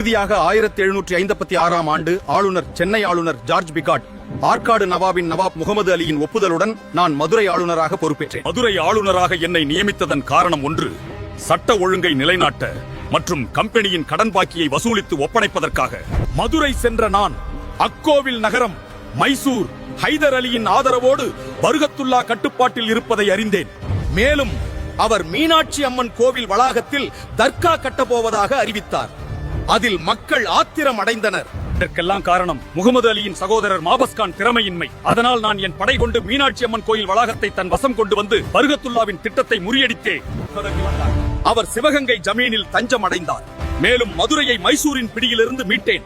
இறுதியாக ஆயிரத்தி எழுநூற்றி ஐம்பத்தி ஆறாம் ஆண்டு ஆளுநர் சென்னை ஆளுநர் ஜார்ஜ் பிகாட் ஆற்காடு நவாபின் நவாப் முகமது அலியின் ஒப்புதலுடன் நான் மதுரை ஆளுநராக பொறுப்பேற்றேன். மதுரை ஆளுநராக என்னை நியமித்ததன் காரணம் ஒன்று சட்ட ஒழுங்கை நிலைநாட்ட மற்றும் கம்பெனியின் கடன் பாக்கியை வசூலித்து ஒப்படைப்பதற்காக. மதுரை சென்ற நான் அக்கோவில் நகரம் மைசூர் ஹைதர் அலியின் ஆதரவோடு பருகத்துல்லா கட்டுப்பாட்டில் இருப்பதை அறிந்தேன். மேலும் அவர் மீனாட்சி அம்மன் கோவில் வளாகத்தில் தர்கா கட்டப்போவதாக அறிவித்தார். அதில் மக்கள் ஆத்திரம் அடைந்தனர் இதற்கெல்லாம் காரணம் முகமது அலியின் சகோதரர் மாபஸ்கான் திறமையின்மை. அதனால் நான் என் படை கொண்டு மீனாட்சி அம்மன் கோயில் வளாகத்தை தன் வசம் கொண்டு வந்து பருகத்துல்லாவின் திட்டத்தை முறியடித்தேன் அவர் சிவகங்கை ஜமீனில் தஞ்சம் அடைந்தார் மேலும் மதுரையை மைசூரின் பிடியிலிருந்து மீட்டேன்.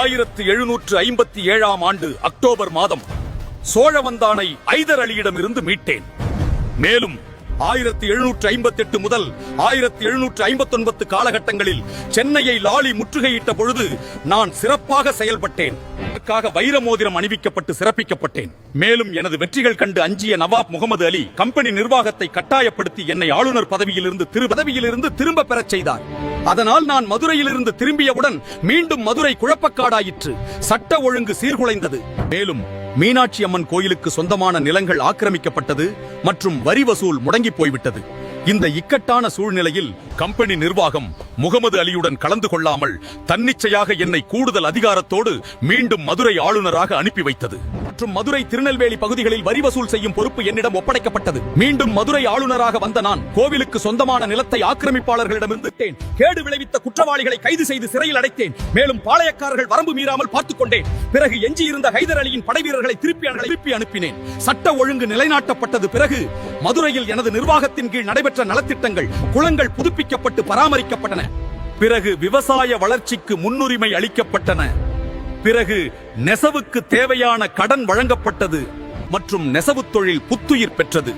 ஆயிரத்து எழுநூற்று ஐம்பத்தி ஏழாம் ஆண்டு அக்டோபர் மாதம் சோழவந்தானை ஐதர் அலியிடமிருந்து மீட்டேன். மேலும் ஆயிரத்தி எழுநூற்று ஐம்பத்தி எட்டு முதல் ஆயிரத்தி எழுநூற்று ஐம்பத்தி ஒன்பது காலகட்டங்களில் சென்னையை லாலி முற்றுகையிட்ட பொழுது நான் சிறப்பாக செயல்பட்டேன். அதற்காக வைர மோதிரம் அணிவிக்கப்பட்டு சிறப்பிக்கப்பட்டேன். மேலும் எனது வெற்றிகள் கண்டு அஞ்சிய நவாப் முகமது அலி கம்பெனி நிர்வாகத்தை கட்டாயப்படுத்தி என்னை ஆளுநர் பதவியிலிருந்து திரு பதவியிலிருந்து திரும்ப பெறச் செய்தார். அதனால் நான் மதுரையிலிருந்து திரும்பியவுடன் மீண்டும் மதுரை குழப்பக்காடாயிற்று. சட்ட ஒழுங்கு சீர்குலைந்தது. மேலும் மீனாட்சி அம்மன் கோயிலுக்கு சொந்தமான நிலங்கள் ஆக்கிரமிக்கப்பட்டது மற்றும் வரி வசூல் முடங்கி போய்விட்டது. இந்த இக்கட்டான சூழ்நிலையில் கம்பெனி நிர்வாகம் முகமது அலியுடன் கலந்து கொள்ளாமல் தன்னிச்சையாக என்னை கூடுதல் அதிகாரத்தோடு மீண்டும் மதுரை ஆளுநராக அனுப்பி வைத்தது. மற்றும் மதுரை திருநெல்வேலி பகுதிகளில் வரி வசூல் செய்யும் பொறுப்பு என்னிடம் ஒப்படைக்கப்பட்டது. மீண்டும் மதுரை ஆளுநராக வந்த நான் கோவிலுக்கு சொந்தமான நிலத்தை ஆக்கிரமிப்பாளர்களிடமிருந்து கேடு விளைவித்த குற்றவாளிகளை கைது செய்து சிறையில் அடைத்தேன். மேலும் பாளையக்காரர்கள் வரம்பு மீறாமல் பார்த்துக் கொண்டேன். பிறகு எஞ்சியிருந்த ஹைதர் அலியின் படைவீரர்களை திருப்பி திருப்பி அனுப்பினேன். சட்ட ஒழுங்கு நிலைநாட்டப்பட்டது. பிறகு மதுரையில் எனது நிர்வாகத்தின் கீழ் நடைபெற்ற நலத்திட்டங்கள் குளங்கள் புதுப்பிக்கப்பட்டு பராமரிக்கப்பட்டன. பிறகு விவசாய வளர்ச்சிக்கு முன்னுரிமை அளிக்கப்பட்டன. பிறகு நெசவுக்கு தேவையான கடன் வழங்கப்பட்டது மற்றும் நெசவு தொழில் புத்துயிர் பெற்றது.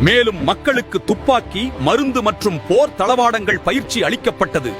மேலும் மக்களுக்கு துப்பாக்கி மருந்து மற்றும் போர் தளவாடங்கள் பயிற்சி அளிக்கப்பட்டது.